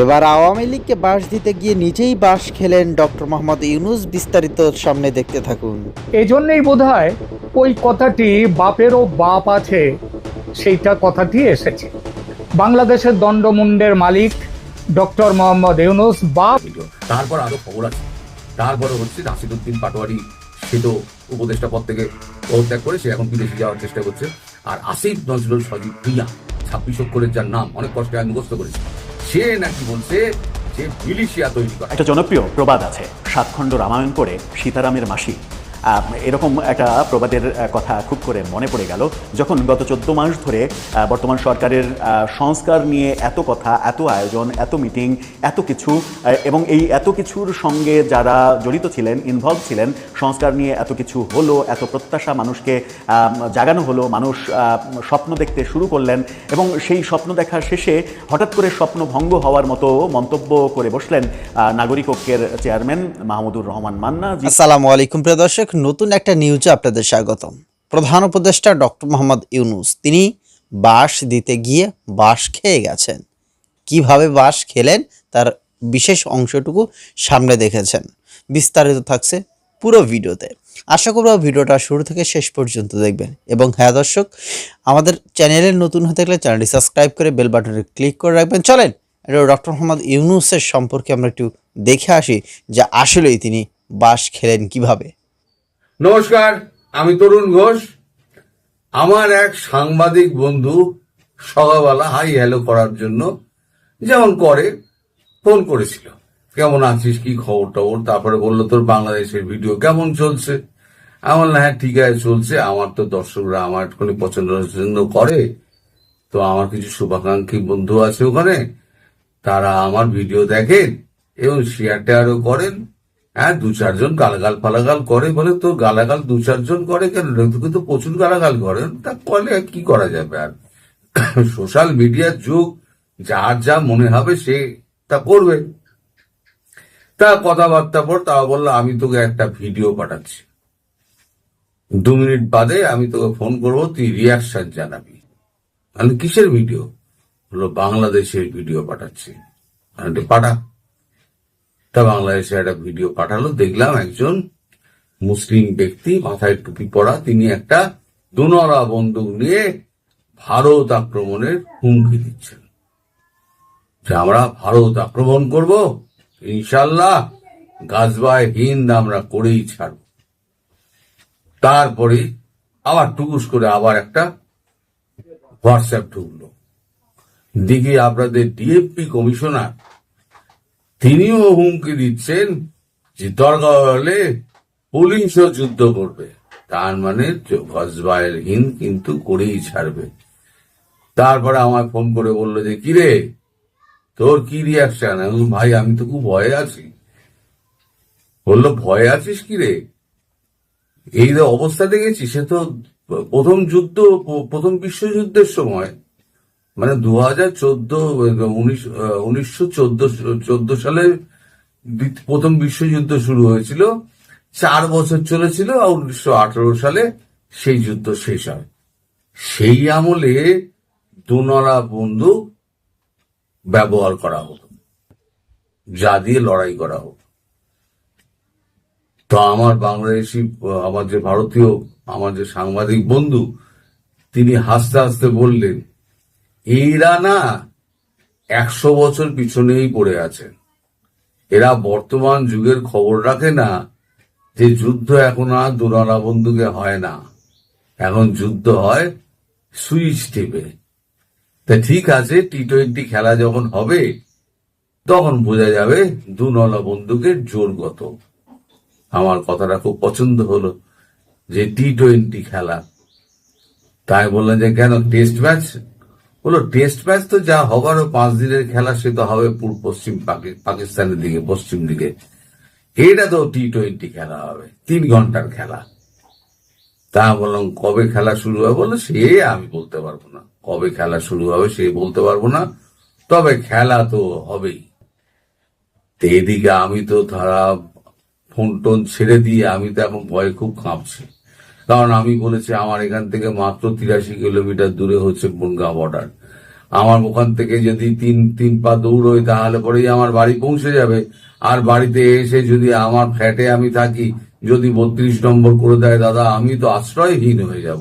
এবার আওয়ামী লীগকে বাস দিতে গিয়ে নিজেই বাস খেলেন ডক্টর মোহাম্মদ ইউনুস বিস্তারিত সামনে দেখতে থাকুন। এই জন্যই বোধ হয় ওই কথাটি বাপেরও বাপ আছে সেইটা কথাটি এসেছে। বাংলাদেশের দণ্ডমুণ্ডের মালিক ডক্টর মোহাম্মদ ইউনুস বাপ তারপর আরও খবর আছে। তারপরে হচ্ছে নাসিরুদ্দিন পাটোয়ারি সে তো উপদেষ্টা পদ থেকে পদত্যাগ করে সে এখন বিদেশে যাওয়ার চেষ্টা করছে। আর আসিফ নজরুল সজীব ভুইয়া ছাব্বিশ অক্ষরের যার নাম অনেক কষ্টে আমি মুখস্থ করেছি। সে নাকি বলছে যে মিলিশিয়া তৈরি করা। একটা জনপ্রিয় প্রবাদ আছে, সাতখণ্ড রামায়ণ করে সীতারামের মাসি এরকম একটা প্রবাদের কথা খুব করে মনে পড়ে গেল। যখন গত চোদ্দ মাস ধরে বর্তমান সরকারের সংস্কার নিয়ে এত কথা, এত আয়োজন, এত মিটিং, এত কিছু এবং এই এত কিছুর সঙ্গে যারা জড়িত ছিলেন ইনভলভ ছিলেন, সংস্কার নিয়ে এত কিছু হলো, এত প্রত্যাশা মানুষকে জাগানো হলো, মানুষ স্বপ্ন দেখতে শুরু করলেন, এবং সেই স্বপ্ন দেখার শেষে হঠাৎ করে স্বপ্ন ভঙ্গ হওয়ার মতো মন্তব্য করে বসলেন নাগরিক ঐক্যের চেয়ারম্যান মাহমুদুর রহমান মান্না। আসসালামু আলাইকুম, প্রিয় দর্শক। নতুন একটা নিউজে আপনাদের স্বাগতম। প্রধান উপদেষ্টা ডক্টর মোহাম্মদ ইউনুস, তিনি বাস দিতে গিয়ে বাস খেয়ে গেছেন। কীভাবে বাস খেলেন তার বিশেষ অংশটুকু সামনে দেখেছেন। বিস্তারিত থাকছে পুরো ভিডিওতে। আশা করব ভিডিওটা শুরু থেকে শেষ পর্যন্ত দেখবেন। এবং হ্যাঁ দর্শক, আমাদের চ্যানেলে নতুন হতে গেলে চ্যানেলটি সাবস্ক্রাইব করে বেল বাটনে ক্লিক করে রাখবেন। চলেন ডক্টর মোহাম্মদ ইউনুসের সম্পর্কে আমরা একটু দেখে আসি যে আসলেই তিনি বাস খেলেন কীভাবে। নমস্কার, আমি তরুণ ঘোষ। আমার এক সাংবাদিক বন্ধু সকালবেলা হাই হ্যালো করার জন্য যেমন করে, ফোন করেছিল। কেমন আছিস, কি খবর টবর? তারপরে বলল, তোর বাংলাদেশের ভিডিও কেমন চলছে? আমি বললাম হ্যাঁ ঠিক আছে, চলছে। আমার তো দর্শকরা আমার একটুখানি পছন্দ পছন্দ করে। তো আমার কিছু শুভাকাঙ্ক্ষী বন্ধু আছে ওখানে। তারা আমার ভিডিও দেখেন এবং শেয়ার টেয়ারও করেন। হ্যাঁ দু চারজন গালাগাল ফালাগাল করে, বলে তো গালাগাল দু চারজন করে কেন? লোকে তো প্রচুর গালাগাল করেন। তা আর কি করা যাবে আর? সোশ্যাল মিডিয়ার যুগ, যার যা মনে হবে সে তা করবে। তা কথাবার্তা পর তা বলল, আমি তোকে একটা ভিডিও পাঠাচ্ছি। দু মিনিট বাদে আমি তোকে ফোন করব, তুই রিয়াকশন জানাবি। আমি কিসের ভিডিও? হলো বাংলাদেশের ভিডিও পাঠাচ্ছি। পাঠা। তা বাংলাদেশে একটা ভিডিও পাঠালো, দেখলাম একজন মুসলিম ব্যক্তি, মাথায় টুপি পরা, তিনি একটা দুনরা বন্দুক নিয়ে ভারত আক্রমণের হুমকি দিচ্ছেন। যে আমরা ভারত আক্রমণ করব ইনশাল্লাহ গাছবায় হিন্দ আমরা করেই ছাড়ব। তারপরে আবার টুকুস করে আবার একটা হোয়াটসঅ্যাপ ঢুকলো। দিকে আপনাদের ডিএফপি কমিশনার তিনিও হুমকি দিচ্ছেন যে দরকার হলে পুলিশও যুদ্ধ করবে। তার মানে গজবায়ের হিন্দ কিন্তু করেই ছাড়বে। তারপরে আমার ফোন করে বলল যে, কিরে, তোর কি রিয়াকশন ভাই, আমি তো খুব ভয়ে আছি। বলল, ভয়ে আছিস কিরে? এই যে অবস্থা দেখেছি সে তো প্রথম যুদ্ধ, প্রথম বিশ্বযুদ্ধের সময় মানে দু হাজার চোদ্দ উনিশশো চোদ্দ সালে প্রথম বিশ্বযুদ্ধ শুরু হয়েছিল। চার বছর চলেছিল উনিশশো সালে সেই যুদ্ধ শেষ হয়। সেই আমলে দুনরা বন্দুক ব্যবহার করা হতো, যা দিয়ে লড়াই করা হতো। তো আমার বাংলাদেশি, আমার যে ভারতীয়, আমার যে সাংবাদিক বন্ধু, তিনি হাসতে হাসতে বললেন এরা না একশো বছর পিছনেই পড়ে আছে। এরা বর্তমান যুগের খবর রাখে না যে যুদ্ধ এখন আর দুরালা বন্ধুকে হয় না। এখন যুদ্ধ হয় সুইচ টিপে। তা ঠিক আছে টি টোয়েন্টি খেলা যখন হবে, তখন বোঝা যাবে দু নলা বন্দুকের জোর কত। আমার কথাটা খুব পছন্দ হলো যে টি টোয়েন্টি খেলা। তাই বললেন যে কেন, টেস্ট ম্যাচ? বলো টেস্ট ম্যাচ তো যা হবারও পাঁচ দিনের খেলা, সে তো হবে পূর্ব পশ্চিম পাকিস্তানের দিকে, পশ্চিম দিকে। এটা তো টি টোয়েন্টি খেলা হবে, তিন ঘণ্টার খেলা। তা বললাম, কবে খেলা শুরু হবে? বলল, সে আমি বলতে পারব না। কবে খেলা শুরু হবে, সে বলতে পারব না। তবে খেলা তো হবেই। এদিকে আমি তো ধরা ফোন টোন ছেড়ে দিয়ে আমি তো এখন ভয়ে খুব কাঁপছি। কারণ আমি বলেছি, আমার এখান থেকে মাত্র তিরাশি কিলোমিটার দূরে হচ্ছে বনগাঁ বর্ডার আমার ওখান থেকে যদি তিন তিন পা দৌড় হয়, তাহলে পরেই আমার বাড়ি পৌঁছে যাবে। আর বাড়িতে এসে যদি আমার ফ্ল্যাটে আমি থাকি, যদি বত্রিশ নম্বর করে দেয়, দাদা, আমি তো আশ্রয়হীন হয়ে যাব।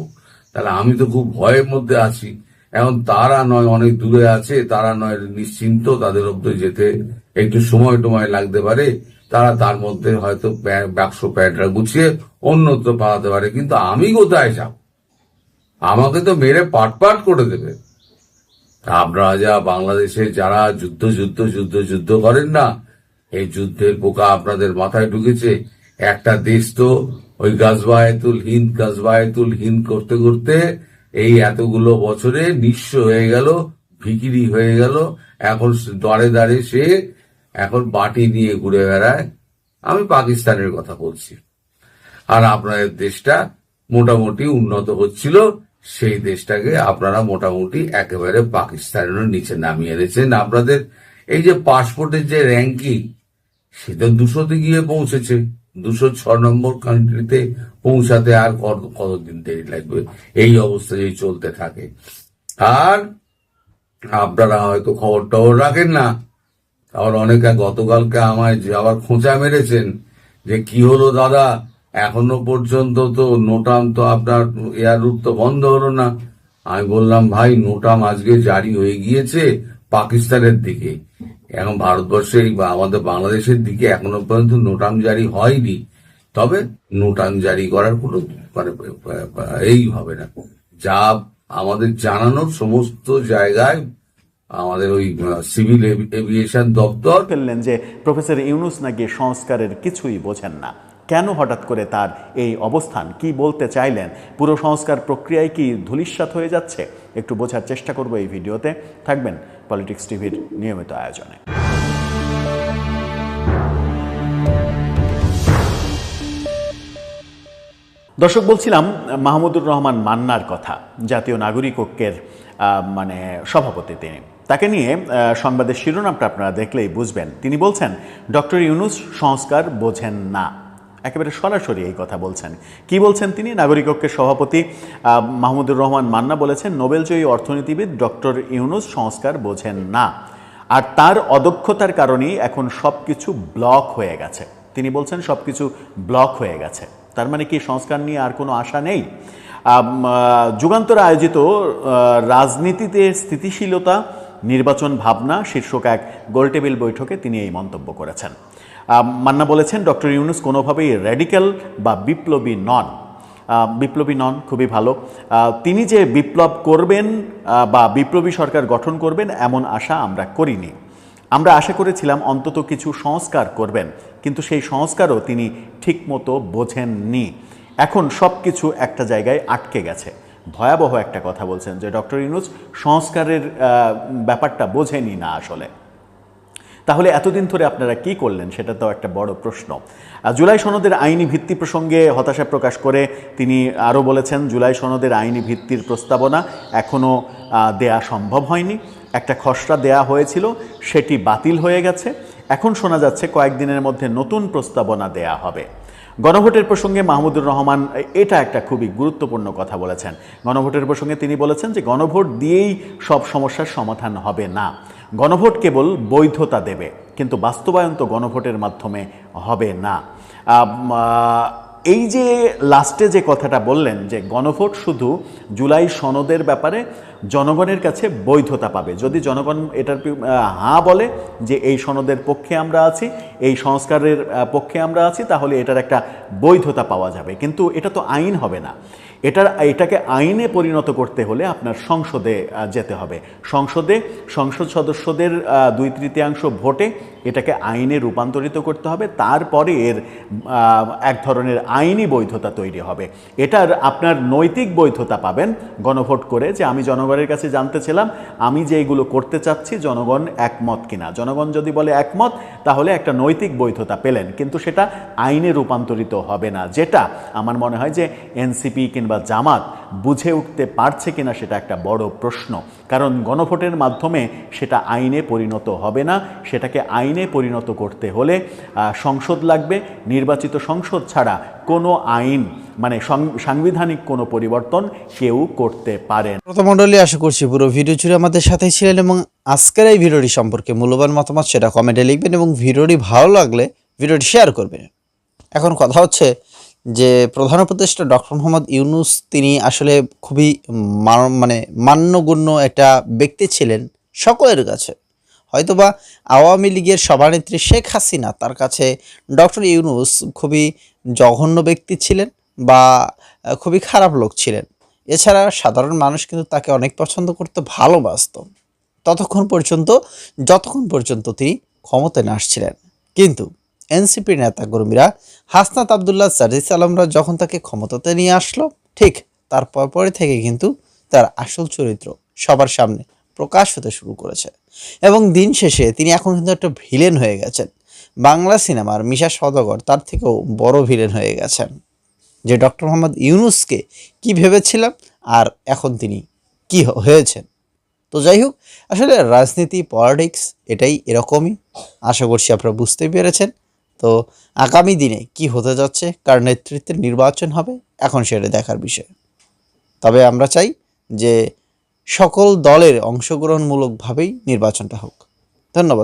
তাহলে আমি তো খুব ভয়ের মধ্যে আছি। এখন তারা নয়, অনেক দূরে আছে, তারা নয়, নিশ্চিন্ত তাদের অব্দি যেতে একটু সময় টময় লাগতে পারে। তারা তার মধ্যে হয়তো বাক্স প্যাডরা গুছিয়ে অন্যত্র পালাতে পারে। কিন্তু আমি কোথায় যাব? আমাকে তো মেরে পাট পাট করে দেবে। আপনারা যা বাংলাদেশে যারা যুদ্ধ যুদ্ধ যুদ্ধ যুদ্ধ করেন না, এই যুদ্ধের পোকা আপনাদের মাথায় ঢুকেছে। একটা দেশ তো ওই গাজবায়তুল হিন্দ গাজবায়তুল হিন্দ করতে করতে এই এতগুলো বছরে নিঃস্ব হয়ে গেল, ভিকিরি হয়ে গেল। এখন দাঁড়ে দাঁড়ে সে এখন বাটি নিয়ে ঘুরে বেড়ায়। আমি পাকিস্তানের কথা বলছি। আর আপনাদের দেশটা মোটামুটি উন্নত হচ্ছিল। সেই দেশটাকে আপনারা মোটামুটি একেবারে পাকিস্তানের নিচে নামিয়ে এনেছেন। আপনাদের এই যে পাসপোর্টের যে র্যাঙ্কিং সেটা দুশোতে গিয়ে পৌঁছেছে। দুশো ছ নম্বর কান্ট্রিতে পৌঁছাতে আর কত কতদিন দেরি লাগবে? এই অবস্থা যদি চলতে থাকে। আর আপনারা হয়তো খবর টবর রাখেন না। আবার অনেকে গতকালকে আমায় যে আবার খোঁচা মেরেছেন যে কি হলো দাদা? এখনও পর্যন্ত তো নোটাম তো আপনার এয়ার রুট তো বন্ধ হলো না। আমি বললাম, ভাই, নোটাম আজকে জারি হয়ে গিয়েছে পাকিস্তানের দিকে। এখন ভারতবর্ষে বা আমাদের বাংলাদেশের দিকে এখনও পর্যন্ত নোটাম জারি হয়নি, তবে নোটাম জারি করার কোনো মানে এই হবে না। যা আমাদের জানানোর সমস্ত জায়গায় আমাদের ওই সিভিল এভিয়েশন দপ্তর ফেললেন যে প্রফেসর ইউনুস নাকি সংস্কারের কিছুই বোঝেন না। কেন হঠাৎ করে তার এই অবস্থান? কি বলতে চাইলেন? পুরো সংস্কার প্রক্রিয়ায় কি ধূলিসাৎ হয়ে যাচ্ছে? একটু বোঝার চেষ্টা করব এই ভিডিওতে। থাকবেন পলিটিক্স টিভির নিয়মিত আয়োজনে। দর্শক, বলছিলাম, মাহমুদুর রহমান মান্নার কথা, জাতীয় নাগরিক ঐক্যের মানে সভাপতি তিনি। তাকে নিয়ে সংবাদের শিরোনামটা আপনারা দেখলেই বুঝবেন। তিনি বলছেন, ডক্টর ইউনুস সংস্কার বোঝেন না। একেবারে সরাসরি এই কথা বলছেন। কি বলছেন তিনি? নাগরিক ঐক্যের সভাপতি মাহমুদুর রহমান মান্না বলেছেন নোবেলজয়ী অর্থনীতিবিদ ডক্টর ইউনুস সংস্কার বোঝেন না। আর তার অদক্ষতার কারণেই এখন সব কিছু ব্লক হয়ে গেছে। তিনি বলছেন সব কিছু ব্লক হয়ে গেছে। তার মানে কি, সংস্কার নিয়ে আর কোনো আশা নেই? যুগান্তর আয়োজিত রাজনীতিতে স্থিতিশীলতা নির্বাচন ভাবনা শীর্ষক এক গোলটেবিল বৈঠকে তিনি এই মন্তব্য করেছেন। মান্না বলেছেন, ডক্টর ইউনুস কোনোভাবেই র্যাডিক্যাল বা বিপ্লবী নন। বিপ্লবী নন, খুবই ভালো। তিনি যে বিপ্লব করবেন বা বিপ্লবী সরকার গঠন করবেন, এমন আশা আমরা করিনি। আমরা আশা করেছিলাম অন্তত কিছু সংস্কার করবেন, কিন্তু সেই সংস্কারও তিনি ঠিকমতো বোঝেননি। এখন সব কিছু একটা জায়গায় আটকে গেছে। ভয়াবহ একটা কথা বলছেন যে ডক্টর ইউনুস সংস্কারের ব্যাপারটা বোঝেনি না আসলে। তাহলে এতদিন ধরে আপনারা কি করলেন সেটা তো একটা বড় প্রশ্ন। জুলাই সনদের আইনি ভিত্তি প্রসঙ্গে হতাশা প্রকাশ করে তিনি আরও বলেছেন, জুলাই সনদের আইনি ভিত্তির প্রস্তাবনা এখনও দেয়া সম্ভব হয়নি। একটা খসড়া দেয়া হয়েছিল, সেটি বাতিল হয়ে গেছে। এখন শোনা যাচ্ছে কয়েকদিনের মধ্যে নতুন প্রস্তাবনা দেয়া হবে। গণভোটের প্রসঙ্গে মাহমুদুর রহমান, এটা একটা খুবই গুরুত্বপূর্ণ কথা বলেছেন। গণভোটের প্রসঙ্গে তিনি বলেছেন যে, গণভোট দিয়েই সব সমস্যার সমাধান হবে না। গণভোট কেবল বৈধতা দেবে, কিন্তু বাস্তবায়ন তো গণভোটের মাধ্যমে হবে না। এই যে লাস্টে যে কথাটা বললেন যে গণভোট শুধু জুলাই সনদের ব্যাপারে জনগণের কাছে বৈধতা পাবে। যদি জনগণ এটার হাঁ বলে যে এই সনদের পক্ষে আমরা আছি, এই সংস্কারের পক্ষে আমরা আছি, তাহলে এটার একটা বৈধতা পাওয়া যাবে। কিন্তু এটা তো আইন হবে না। এটার, এটাকে আইনে পরিণত করতে হলে আপনার সংসদে যেতে হবে। সংসদে, সংসদ সদস্যদের দুই তৃতীয়াংশ ভোটে এটাকে আইনে রূপান্তরিত করতে হবে, তারপরে এর এক ধরনের আইনি বৈধতা তৈরি হবে। এটার আপনার নৈতিক বৈধতা পাবেন, গণভোট করে, যে আমি জনগণের কাছে জানতে ছিলাম, আমি যে এগুলো করতে চাচ্ছি, জনগণ একমত কিনা। জনগণ যদি বলে একমত, তাহলে একটা নৈতিক বৈধতা পেলেন, কিন্তু সেটা আইনে রূপান্তরিত হবে না। যেটা আমার মনে হয় যে এনসিপি কিংবা জামাত বুঝে উঠতে পারছে কিনা, সেটা একটা বড় প্রশ্ন। কারণ গণভোটের মাধ্যমে সেটা আইনে পরিণত হবে না, সেটাকে আইন আইনে পরিণত করতে হলে সংসদ লাগবে। নির্বাচিত সংসদ ছাড়া কোনো আইন মানে সাংবিধানিক কোনো পরিবর্তন কেউ করতে পারে না। প্রথমণ্ডলী আশা করছি পুরো ভিডিও জুড়ে আমাদের সাথেই ছিলেন এবং আজকের এই ভিডিওটি সম্পর্কে মূল্যবান মতামত সেটা কমেন্টে লিখবেন এবং ভিডিওটি ভালো লাগলে ভিডিওটি শেয়ার করবেন। এখন কথা হচ্ছে যে প্রধান উপদেষ্টা ডক্টর মোহাম্মদ ইউনুস, তিনি আসলে খুবই মানে মান্যগণ্য একটা ব্যক্তি ছিলেন সকলের কাছে। হয়তোবা আওয়ামী লীগের সভানেত্রী শেখ হাসিনা তার কাছে ডক্টর ইউনুস খুবই জঘন্য ব্যক্তি ছিলেন বা খুবই খারাপ লোক ছিলেন। এছাড়া সাধারণ মানুষ কিন্তু তাকে অনেক পছন্দ করতে, ভালোবাসত। ততক্ষণ পর্যন্ত, যতক্ষণ পর্যন্ত তিনি ক্ষমতায় না আসছিলেন। কিন্তু এনসিপির নেতাকর্মীরা হাসনাত আবদুল্লাহ সারিস আলমরা যখন তাকে ক্ষমতাতে নিয়ে আসলো, ঠিক তারপর পরে থেকে কিন্তু তার আসল চরিত্র সবার সামনে প্রকাশ হতে শুরু করেছে। এবং দিন শেষে তিনি এখন কিন্তু একটা ভিলেন হয়ে গেছেন। বাংলা সিনেমার মিশা সদগর তার থেকেও বড় ভিলেন হয়ে গেছেন। যে ডক্টর মোহাম্মদ ইউনুসকে কি ভেবেছিলাম আর এখন তিনি কি হয়েছেন। তো যাই হোক, আসলে রাজনীতি, পলিটিক্স এটাই এরকমই। আশা করছি আপনারা বুঝতে পেরেছেন। তো আগামী দিনে কি হতে যাচ্ছে, কার নেতৃত্বের নির্বাচন হবে, এখন সেটা দেখার বিষয়। তবে আমরা চাই যে সকল দলের অংশগ্রহণমূলকভাবেই নির্বাচনটা হোক। ধন্যবাদ।